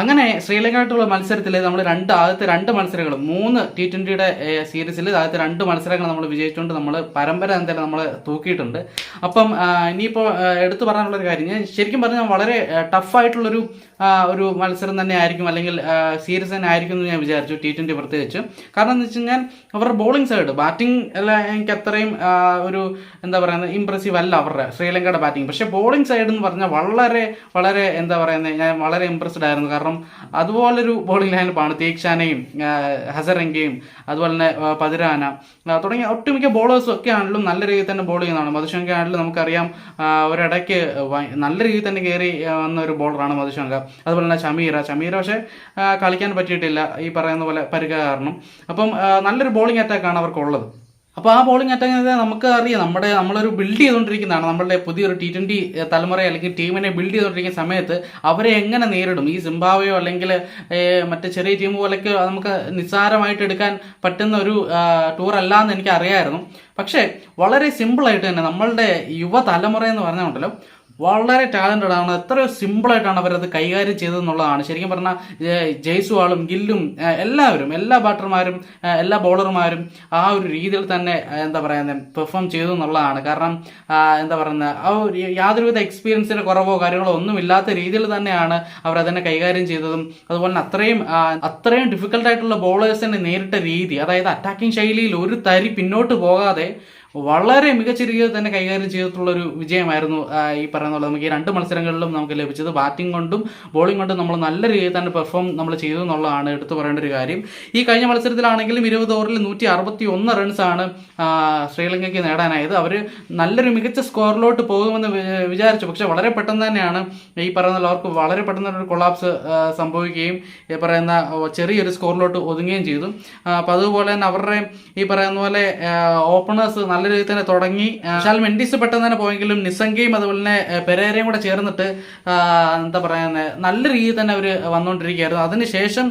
അങ്ങനെ ശ്രീലങ്കയായിട്ടുള്ള മത്സരത്തിൽ നമ്മൾ രണ്ട് ആദ്യത്തെ രണ്ട് മത്സരങ്ങൾ മൂന്ന് ടി ട്വന്റിയുടെ സീരീസിൽ ആദ്യത്തെ രണ്ട് മത്സരങ്ങൾ നമ്മൾ വിജയിച്ചുകൊണ്ട് നമ്മൾ പരമ്പര എന്തായാലും നമ്മൾ തൂക്കിയിട്ടുണ്ട്. അപ്പം ഇനിയിപ്പോൾ എടുത്തു പറയാനുള്ള ഒരു കാര്യം ഞാൻ ശരിക്കും പറഞ്ഞാൽ വളരെ ടഫായിട്ടുള്ളൊരു ഒരു മത്സരം തന്നെ ആയിരിക്കും. അല്ലെങ്കിൽ സീരീസ് തന്നെ ആയിരിക്കും എന്ന് ഞാൻ വിചാരിച്ചു. ടി ട്വന്റി പ്രത്യേകിച്ച്. കാരണം എന്ന് വെച്ച് കഴിഞ്ഞാൽ അവരുടെ ബോളിംഗ് സൈഡ് ബാറ്റിംഗ് എല്ലാം എനിക്ക് അത്രയും ഒരു എന്താ പറയുന്നത് ഇമ്പ്രസീവ് അല്ല അവരുടെ ശ്രീലങ്കയുടെ ബാറ്റിംഗ് പക്ഷേ ബോളിംഗ് സൈഡ് എന്ന് പറഞ്ഞാൽ വളരെ വളരെ എന്താ പറയുന്നത് ഞാൻ വളരെ ഇമ്പ്രസ്ഡ് ആയിരുന്നു. കാരണം അതുപോലൊരു ബോളിംഗ് ലൈനപ്പാണ് തീക്ഷാനയും ഹസരംഗയും അതുപോലെ തന്നെ പതിരാന തുടങ്ങിയ ഒട്ടുമിക്ക ബോളേഴ്സും ഒക്കെ ആണെങ്കിലും നല്ല രീതിയിൽ തന്നെ ബോൾ ചെയ്യുന്നതാണ്. മധുശങ്ക ആണെങ്കിലും നമുക്കറിയാം ഒരിടയ്ക്ക് നല്ല രീതിയിൽ തന്നെ കയറി വന്ന ഒരു ബോളറാണ് മധുശങ്ക. അതുപോലെ തന്നെ ഷമീറ ഷമീറ പക്ഷേ കളിക്കാൻ പറ്റിയിട്ടില്ല ഈ പറയുന്ന പോലെ പരുക കാരണം. അപ്പം നല്ലൊരു ബോളിംഗ് അറ്റാക്കാണ് അവർക്കുള്ളത്. അപ്പോൾ ആ ബോളിംഗ് അറ്റാക്ക് നമുക്ക് അറിയാം. നമ്മുടെ നമ്മളൊരു ബിൽഡ് ചെയ്തുകൊണ്ടിരിക്കുന്നതാണ്. നമ്മളുടെ പുതിയൊരു ടി ട്വന്റി തലമുറ അല്ലെങ്കിൽ ടീമിനെ ബിൽഡ് ചെയ്തുകൊണ്ടിരിക്കുന്ന സമയത്ത് അവരെ എങ്ങനെ നേരിടും? ഈ സിംബാവയോ അല്ലെങ്കിൽ മറ്റേ ചെറിയ ടീം പോലൊക്കെ നമുക്ക് നിസ്സാരമായിട്ട് എടുക്കാൻ പറ്റുന്ന ഒരു ടൂർ അല്ല എന്ന് എനിക്ക് അറിയായിരുന്നു പക്ഷേ വളരെ സിമ്പിളായിട്ട് തന്നെ നമ്മളുടെ യുവതലമുറ എന്ന് പറഞ്ഞുണ്ടല്ലോ വളരെ ടാലന്റഡ് ആണ്. എത്രയോ സിമ്പിളായിട്ടാണ് അവരത് കൈകാര്യം ചെയ്തതെന്നുള്ളതാണ്. ശരിക്കും പറഞ്ഞാൽ ജയ്സുവാളും ഗില്ലും എല്ലാവരും എല്ലാ ബാറ്റർമാരും എല്ലാ ബോളർമാരും ആ ഒരു രീതിയിൽ തന്നെ എന്താ പറയുന്നത് പെർഫോം ചെയ്തു എന്നുള്ളതാണ് കാരണം എന്താ പറയുന്നത് ആ ഒരു യാതൊരുവിധ എക്സ്പീരിയൻസിന്റെ കുറവോ കാര്യങ്ങളോ ഒന്നും ഇല്ലാത്ത രീതിയിൽ തന്നെയാണ് അവർ അതിനെ കൈകാര്യം ചെയ്തതും. അതുപോലെ തന്നെ അത്രയും അത്രയും ഡിഫിക്കൽട്ടായിട്ടുള്ള ബോളേഴ്സിനെ നേരിട്ട രീതി അതായത് അറ്റാക്കിംഗ് ശൈലിയിൽ ഒരു തരി പിന്നോട്ട് പോകാതെ വളരെ മികച്ച രീതിയിൽ തന്നെ കൈകാര്യം ചെയ്തിട്ടുള്ള ഒരു വിജയമായിരുന്നു ഈ പറയുന്നുള്ളത് നമുക്ക് ഈ രണ്ട് മത്സരങ്ങളിലും നമുക്ക് ലഭിച്ചത്. ബാറ്റിംഗ് കൊണ്ടും ബോളിംഗ് കൊണ്ടും നമ്മൾ നല്ല രീതിയിൽ തന്നെ പെർഫോം നമ്മൾ ചെയ്തു എന്നുള്ളതാണ് എടുത്തു പറയേണ്ട ഒരു കാര്യം. ഈ കഴിഞ്ഞ മത്സരത്തിലാണെങ്കിലും ഇരുപത് ഓവറിൽ നൂറ്റി അറുപത്തി ഒന്ന് റൺസാണ് ശ്രീലങ്കയ്ക്ക് നേടാനായത്. അവർ നല്ലൊരു മികച്ച സ്കോറിലോട്ട് പോകുമെന്ന് വിചാരിച്ചു. പക്ഷേ വളരെ പെട്ടെന്ന് തന്നെയാണ് ഈ പറയുന്ന അവർക്ക് വളരെ പെട്ടെന്ന് ഒരു കൊളാപ്സ് സംഭവിക്കുകയും ഈ പറയുന്ന ചെറിയൊരു സ്കോറിലോട്ട് ഒതുങ്ങുകയും ചെയ്തു. അപ്പോൾ അതുപോലെ തന്നെ അവരുടെ ഈ പറയുന്ന പോലെ ഓപ്പണേഴ്സ് നല്ല രീതിയിൽ തന്നെ തുടങ്ങി വിശാൽ മെൻഡിസ് പെട്ടെന്ന് തന്നെ പോയെങ്കിലും നിസംഗയും അതുപോലെ തന്നെ പെരേരയും കൂടെ ചേർന്നിട്ട് എന്താ പറയുന്നത് നല്ല രീതിയിൽ തന്നെ അവർ വന്നുകൊണ്ടിരിക്കുകയായിരുന്നു അതിനുശേഷം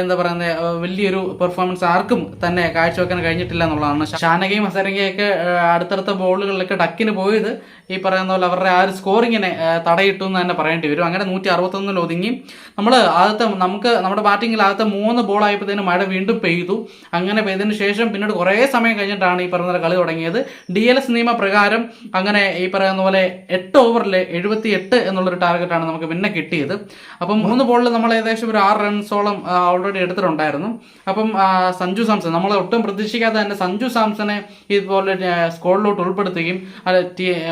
എന്താ പറയുന്നത് വലിയൊരു പെർഫോമൻസ് ആർക്കും തന്നെ കാഴ്ചവെക്കാൻ കഴിഞ്ഞിട്ടില്ല എന്നുള്ളതാണ്. ഷാനകയും ഹസരംഗയൊക്കെ ആ, അടുത്തടുത്ത ബോളുകളിലൊക്കെ ടക്കിന് പോയത് ഈ പറയുന്ന പോലെ അവരുടെ ആ ഒരു സ്കോറിങ്ങിനെ തടയിട്ടു എന്ന് തന്നെ പറയേണ്ടി വരും. അങ്ങനെ നൂറ്റി അറുപത്തൊന്നിൽ ഒതുങ്ങി. നമ്മൾ ആദ്യത്തെ നമുക്ക് നമ്മുടെ ബാറ്റിങ്ങിൽ ആദ്യത്തെ മൂന്ന് ബോൾ ആയപ്പോഴത്തേന് മഴ വീണ്ടും പെയ്തു. അങ്ങനെ പെയ്തതിന് ശേഷം പിന്നീട് കുറേ സമയം കഴിഞ്ഞിട്ടാണ് ഈ പറയുന്ന കളി കളി തുടങ്ങിയത്. ഡി എൽ എസ് നിയമപ്രകാരം അങ്ങനെ ഈ പറയുന്ന പോലെ എട്ട് ഓവറിൽ എഴുപത്തി എട്ട് എന്നുള്ളൊരു ടാർഗറ്റാണ് നമുക്ക് പിന്നെ കിട്ടിയത്. അപ്പം മൂന്ന് ബോളിൽ നമ്മൾ ഏകദേശം ഒരു ആറ് റൺസോളം ഓൾറെഡി എടുത്തിട്ടുണ്ടായിരുന്നു. അപ്പം സഞ്ജു സാംസൺ നമ്മൾ ഒട്ടും പ്രതീക്ഷിക്കാതെ തന്നെ സഞ്ജു സാംസനെ ഇതുപോലെ സ്കോഡിലോട്ട് ഉൾപ്പെടുത്തുകയും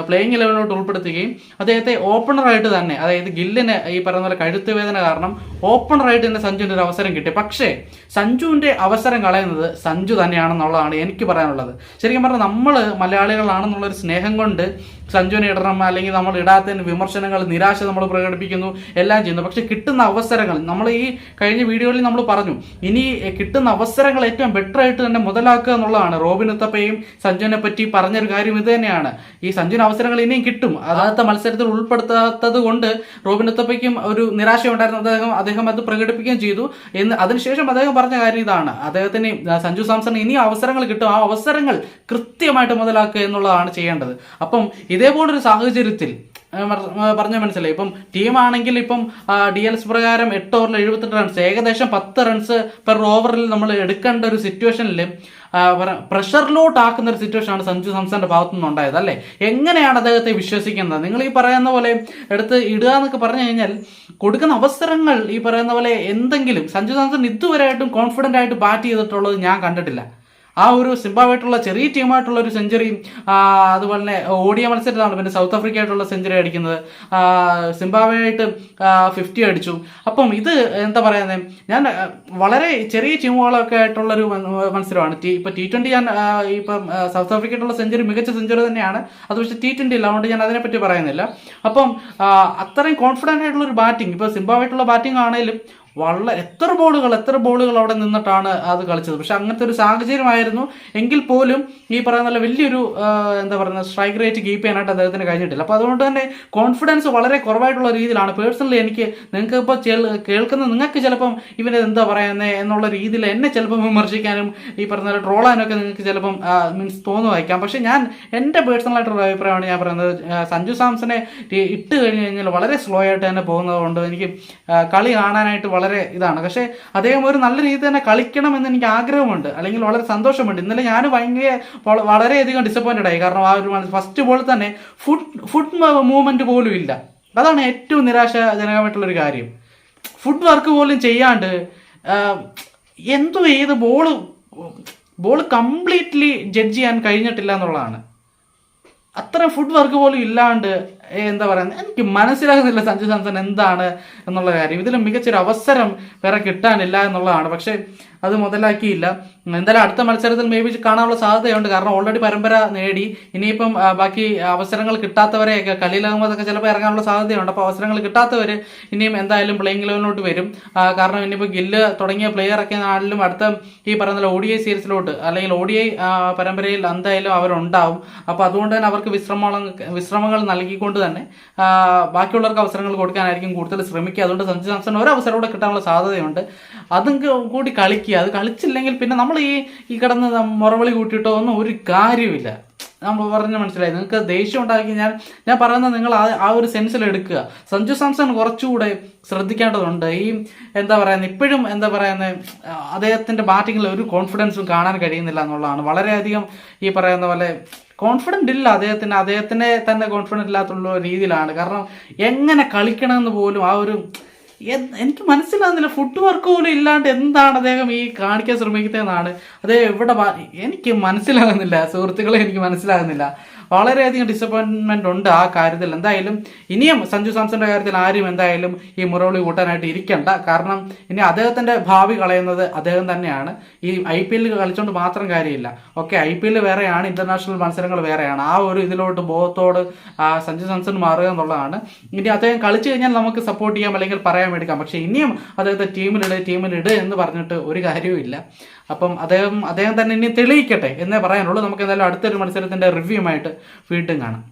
പ്ലേയിങ് ലെവലിലോട്ട് ഉൾപ്പെടുത്തുകയും അദ്ദേഹത്തെ ഓപ്പണറായിട്ട് തന്നെ അതായത് ഗില്ലിന് ഈ പറയുന്ന പോലെ കഴുത്ത് വേദന കാരണം ഓപ്പണറായിട്ട് തന്നെ സഞ്ജുവിന്റെ ഒരു അവസരം കിട്ടി. പക്ഷേ സഞ്ജുവിന്റെ അവസരം കളയുന്നത് സഞ്ജു തന്നെയാണെന്നുള്ളതാണ് എനിക്ക് പറയാനുള്ളത്. ശരിക്കും പറഞ്ഞാൽ നമ്മൾ മലയാളികളാണെന്നുള്ളൊരു സ്നേഹം കൊണ്ട് സഞ്ജുവിനെ ഇടണം അല്ലെങ്കിൽ നമ്മൾ ഇടാത്തതിന് വിമർശനങ്ങൾ നിരാശ നമ്മൾ പ്രകടിപ്പിക്കുന്നു എല്ലാം ചെയ്യുന്നു. പക്ഷെ കിട്ടുന്ന അവസരങ്ങൾ നമ്മൾ ഈ കഴിഞ്ഞ വീഡിയോയിൽ നമ്മൾ പറഞ്ഞു ഇനി കിട്ടുന്ന അവസരങ്ങൾ ഏറ്റവും ബെറ്റർ ആയിട്ട് തന്നെ മുതലാക്കുക എന്നുള്ളതാണ്. റോബിൻ ഉത്തപ്പയും സഞ്ജുവിനെ പറ്റി പറഞ്ഞൊരു കാര്യം ഇത് തന്നെയാണ്. ഈ സഞ്ജുവിന് അവസരങ്ങൾ ഇനിയും കിട്ടും. അതാത്ത മത്സരത്തിൽ ഉൾപ്പെടുത്താത്തത് കൊണ്ട് റോബിൻ ഉത്തപ്പയ്ക്കും ഒരു നിരാശ ഉണ്ടായിരുന്നു. അദ്ദേഹം അദ്ദേഹം അത് പ്രകടിപ്പിക്കുകയും ചെയ്തു. എന്ന് അതിനുശേഷം അദ്ദേഹം പറഞ്ഞ കാര്യം ഇതാണ്. അദ്ദേഹത്തിന് സഞ്ജു സാംസൺ ഇനി അവസരങ്ങൾ കിട്ടും. ആ അവസരങ്ങൾ കൃത്യമായിട്ട് മുതലാക്കുക എന്നുള്ളതാണ് ചെയ്യേണ്ടത്. അപ്പം ഇതേപോലൊരു സാഹചര്യത്തിൽ പറഞ്ഞ മനസ്സിലായി. ഇപ്പം ടീമാണെങ്കിൽ ഇപ്പം ഡി എൽ എസ് പ്രകാരം എട്ട് ഓവറിൽ എഴുപത്തെട്ട് റൺസ് ഏകദേശം പത്ത് റൺസ് പെർ ഓവറിൽ നമ്മൾ എടുക്കേണ്ട ഒരു സിറ്റുവേഷനിൽ പ്രഷറിലോട്ട് ആക്കുന്ന ഒരു സിറ്റുവേഷൻ ആണ് സഞ്ജു സാംസന്റെ ഭാഗത്തു നിന്ന് ഉണ്ടായത് അല്ലേ? എങ്ങനെയാണ് അദ്ദേഹത്തെ വിശ്വസിക്കുന്നത്? നിങ്ങൾ ഈ പറയുന്ന പോലെ എടുത്ത് ഇടുക എന്നൊക്കെ പറഞ്ഞു കഴിഞ്ഞാൽ കൊടുക്കുന്ന അവസരങ്ങൾ ഈ പറയുന്ന പോലെ എന്തെങ്കിലും സഞ്ജു സാംസൺ ഇതുവരെയായിട്ടും കോൺഫിഡന്റ് ആയിട്ട് ബാറ്റ് ചെയ്തിട്ടുള്ളത് ഞാൻ കണ്ടിട്ടില്ല. ആ ഒരു സിംബാവായിട്ടുള്ള ചെറിയ ടീമായിട്ടുള്ള ഒരു സെഞ്ചുറിയും അതുപോലെ തന്നെ ഓടിയ മത്സരത്തിലാണ് പിന്നെ സൗത്ത് ആഫ്രിക്ക ആയിട്ടുള്ള സെഞ്ചുറി അടിക്കുന്നത്. സിംബാവായിട്ട് ഫിഫ്റ്റി അടിച്ചു. അപ്പം ഇത് എന്താ പറയുന്നത് ഞാൻ വളരെ ചെറിയ ടീമുകളൊക്കെ ആയിട്ടുള്ളൊരു മത്സരമാണ്. ടി ഇപ്പം ടി ട്വന്റി ഞാൻ ഇപ്പം സൗത്ത് ആഫ്രിക്കയായിട്ടുള്ള സെഞ്ചുറി മികച്ച സെഞ്ചുറി തന്നെയാണ്. അത് പക്ഷേ ടി ട്വന്റി ഇല്ല. അതുകൊണ്ട് ഞാൻ അതിനെപ്പറ്റി പറയുന്നില്ല. അപ്പം അത്രയും കോൺഫിഡന്റ് ആയിട്ടുള്ള ഒരു ബാറ്റിംഗ് ഇപ്പോൾ സിംബാവായിട്ടുള്ള ബാറ്റിംഗ് ആണെങ്കിലും വളരെ എത്ര ബോളുകൾ എത്ര ബോളുകൾ അവിടെ നിന്നിട്ടാണ് അത് കളിച്ചത്? പക്ഷെ അങ്ങനത്തെ ഒരു സാഹചര്യമായിരുന്നു. എങ്കിൽ പോലും ഈ പറയുന്ന നല്ല വലിയൊരു എന്താ പറയുക സ്ട്രൈക്ക് റേറ്റ് കീപ്പ് ചെയ്യാനായിട്ട് അദ്ദേഹത്തിന് കഴിഞ്ഞിട്ടില്ല. അപ്പോൾ അതുകൊണ്ട് തന്നെ കോൺഫിഡൻസ് വളരെ കുറവായിട്ടുള്ള രീതിയിലാണ്. പേഴ്സണലി എനിക്ക് നിങ്ങൾക്ക് ഇപ്പോൾ കേൾക്കുന്ന നിങ്ങൾക്ക് ചിലപ്പം ഇവനെ എന്താ പറയുന്നത് എന്നുള്ള രീതിയിൽ എന്നെ ചിലപ്പം വിമർശിക്കാനും ഈ പറഞ്ഞ ട്രോളാനൊക്കെ നിങ്ങൾക്ക് ചിലപ്പം മീൻസ് തോന്നുമായിരിക്കാം. പക്ഷെ ഞാൻ എന്റെ പേഴ്സണലായിട്ടുള്ള അഭിപ്രായമാണ് ഞാൻ പറയുന്നത്. സഞ്ജു സാംസനെ ഇട്ട് കഴിഞ്ഞ് കഴിഞ്ഞാൽ വളരെ സ്ലോ ആയിട്ട് തന്നെ പോകുന്നത് കൊണ്ട് എനിക്ക് കളി കാണാനായിട്ട് വളരെ ഇതാണ്. പക്ഷേ അദ്ദേഹം ഒരു നല്ല രീതിയിൽ തന്നെ കളിക്കണം എന്ന് എനിക്ക് ആഗ്രഹമുണ്ട്. അല്ലെങ്കിൽ വളരെ സന്തോഷമുണ്ട്. ഇന്നലെ ഞാൻ ഭയങ്കര വള- വളരെയധികം ഡിസപ്പോയിന്റഡ് ആയി. കാരണം ആ ഒരു ഫസ്റ്റ് ബോൾ തന്നെ ഫുഡ് ഫുഡ് മൂവ്മെന്റ് പോലും ഇല്ല. അതാണ് ഏറ്റവും നിരാശാജനകമായിട്ടുള്ള ഒരു കാര്യം. ഫുഡ് വർക്ക് പോലും ചെയ്യാണ്ട് എന്തോ ഏത് ബോൾ ബോൾ കംപ്ലീറ്റ്ലി ജഡ്ജ് ചെയ്യാൻ കഴിഞ്ഞിട്ടില്ല എന്നുള്ളതാണ്. അത്ര ഫുഡ് വർക്ക് പോലും ഇല്ലാണ്ട് എന്താ പറയുക എനിക്ക് മനസ്സിലാകുന്നില്ല സഞ്ജു സാംസൺ എന്താണ് എന്നുള്ള കാര്യം. ഇതിൽ മികച്ചൊരു അവസരം വേറെ കിട്ടാനില്ല എന്നുള്ളതാണ്. പക്ഷേ അത് മുതലാക്കിയില്ല. എന്തായാലും അടുത്ത മത്സരത്തിൽ മേ ബി കാണാനുള്ള സാധ്യതയുണ്ട്. കാരണം ഓൾറെഡി പരമ്പര നേടി. ഇനിയിപ്പം ബാക്കി അവസരങ്ങൾ കിട്ടാത്തവരെയൊക്കെ ഖലീൽ അഹമ്മദൊക്കെ ചിലപ്പോൾ ഇറങ്ങാനുള്ള സാധ്യതയുണ്ട്. അപ്പോൾ അവസരങ്ങൾ കിട്ടാത്തവർ ഇനിയും എന്തായാലും പ്ലേയിങ് ലെവലിലോട്ട് വരും. കാരണം ഇനിയിപ്പോൾ ഗില്ല് തുടങ്ങിയ പ്ലെയറൊക്കെ ആണെങ്കിലും അടുത്ത ഈ പറയുന്ന ഒ ഡി ഐ സീരീസിലോട്ട് അല്ലെങ്കിൽ ഒ ഡി ഐ പരമ്പരയിൽ എന്തായാലും അവരുണ്ടാവും. അപ്പോൾ അതുകൊണ്ട് തന്നെ അവർക്ക് വിശ്രമങ്ങൾ വിശ്രമങ്ങൾ നൽകിക്കൊണ്ട് തന്നെ. ബാക്കിയുള്ളവർക്ക് അവസരങ്ങൾ കൊടുക്കാനായിരിക്കും കൂടുതൽ ശ്രമിക്കുക. അതുകൊണ്ട് സഞ്ജു സാംസൺ ഒരു കൂടെ കിട്ടാനുള്ള സാധ്യതയുണ്ട്. അതും കൂടി കളിക്കുക. അത് കളിച്ചില്ലെങ്കിൽ പിന്നെ നമ്മൾ ഈ ഈ കിടന്ന് മുറവിളി കൂട്ടിയിട്ടോ ഒന്നും ഒരു കാര്യമില്ല നമ്മൾ പറഞ്ഞ് മനസ്സിലായി. നിങ്ങൾക്ക് ദേഷ്യം ഉണ്ടാക്കി ഞാൻ ഞാൻ പറയുന്നത് നിങ്ങൾ ആ ആ ഒരു സെൻസിൽ എടുക്കുക. സഞ്ജു സാംസൺ കുറച്ചുകൂടെ ശ്രദ്ധിക്കേണ്ടതുണ്ട്. ഈ എന്താ പറയുന്നത് ഇപ്പോഴും എന്താ പറയുന്നത് അദ്ദേഹത്തിന്റെ ബാറ്റിങ്ങിൽ ഒരു കോൺഫിഡൻസും കാണാൻ കഴിയുന്നില്ല എന്നുള്ളതാണ്. വളരെയധികം ഈ പറയുന്ന പോലെ കോൺഫിഡന്റ് ഇല്ല. അദ്ദേഹത്തിന് അദ്ദേഹത്തിനെ തന്നെ കോൺഫിഡന്റ് ഇല്ലാത്തുള്ള രീതിയിലാണ്. കാരണം എങ്ങനെ കളിക്കണമെന്ന് പോലും ആ ഒരു എനിക്ക് മനസ്സിലാകുന്നില്ല ഫുഡ് വർക്ക് പോലും ഇല്ലാണ്ട് എന്താണ് അദ്ദേഹം ഈ കാണിക്കാൻ ശ്രമിക്കുന്നതെന്നാണ്. അദ്ദേഹം എവിടെ എനിക്ക് മനസ്സിലാകുന്നില്ല സുഹൃത്തുക്കളെ എനിക്ക് മനസ്സിലാകുന്നില്ല വളരെയധികം ഡിസപ്പോയിൻമെന്റ് ഉണ്ട് ആ കാര്യത്തിൽ. എന്തായാലും ഇനിയും സഞ്ജു സാംസന്റെ കാര്യത്തിൽ ആരും എന്തായാലും ഈ മുറവിളി കൂട്ടാനായിട്ട് ഇരിക്കണ്ട. കാരണം ഇനി അദ്ദേഹത്തിന്റെ ഭാവി കളയുന്നത് അദ്ദേഹം തന്നെയാണ്. ഈ ഐ പി എല്ലിൽ കളിച്ചുകൊണ്ട് മാത്രം കാര്യമില്ല. ഓക്കെ ഐ പി എൽ വേറെയാണ് ഇന്റർനാഷണൽ മത്സരങ്ങൾ വേറെയാണ്. ആ ഒരു ഇതിലോട്ട് ബോധത്തോട് സഞ്ജു സാംസൺ മാറുക എന്നുള്ളതാണ്. ഇനി അദ്ദേഹം കളിച്ചു കഴിഞ്ഞാൽ നമുക്ക് സപ്പോർട്ട് ചെയ്യാം അല്ലെങ്കിൽ പറയാൻ എടുക്കാം പക്ഷെ ഇനിയും അദ്ദേഹത്തെ ടീമിലിട് ടീമിലിട് എന്ന് പറഞ്ഞിട്ട് ഒരു കാര്യവുമില്ല. അപ്പം അദ്ദേഹം അദ്ദേഹം തന്നെ ഇനി തെളിയിക്കട്ടെ എന്നേ പറയാനുള്ളൂ. നമുക്ക് എന്തായാലും അടുത്തൊരു മത്സരത്തിന്റെ റിവ്യൂമായിട്ട് വീണ്ടും കാണാം.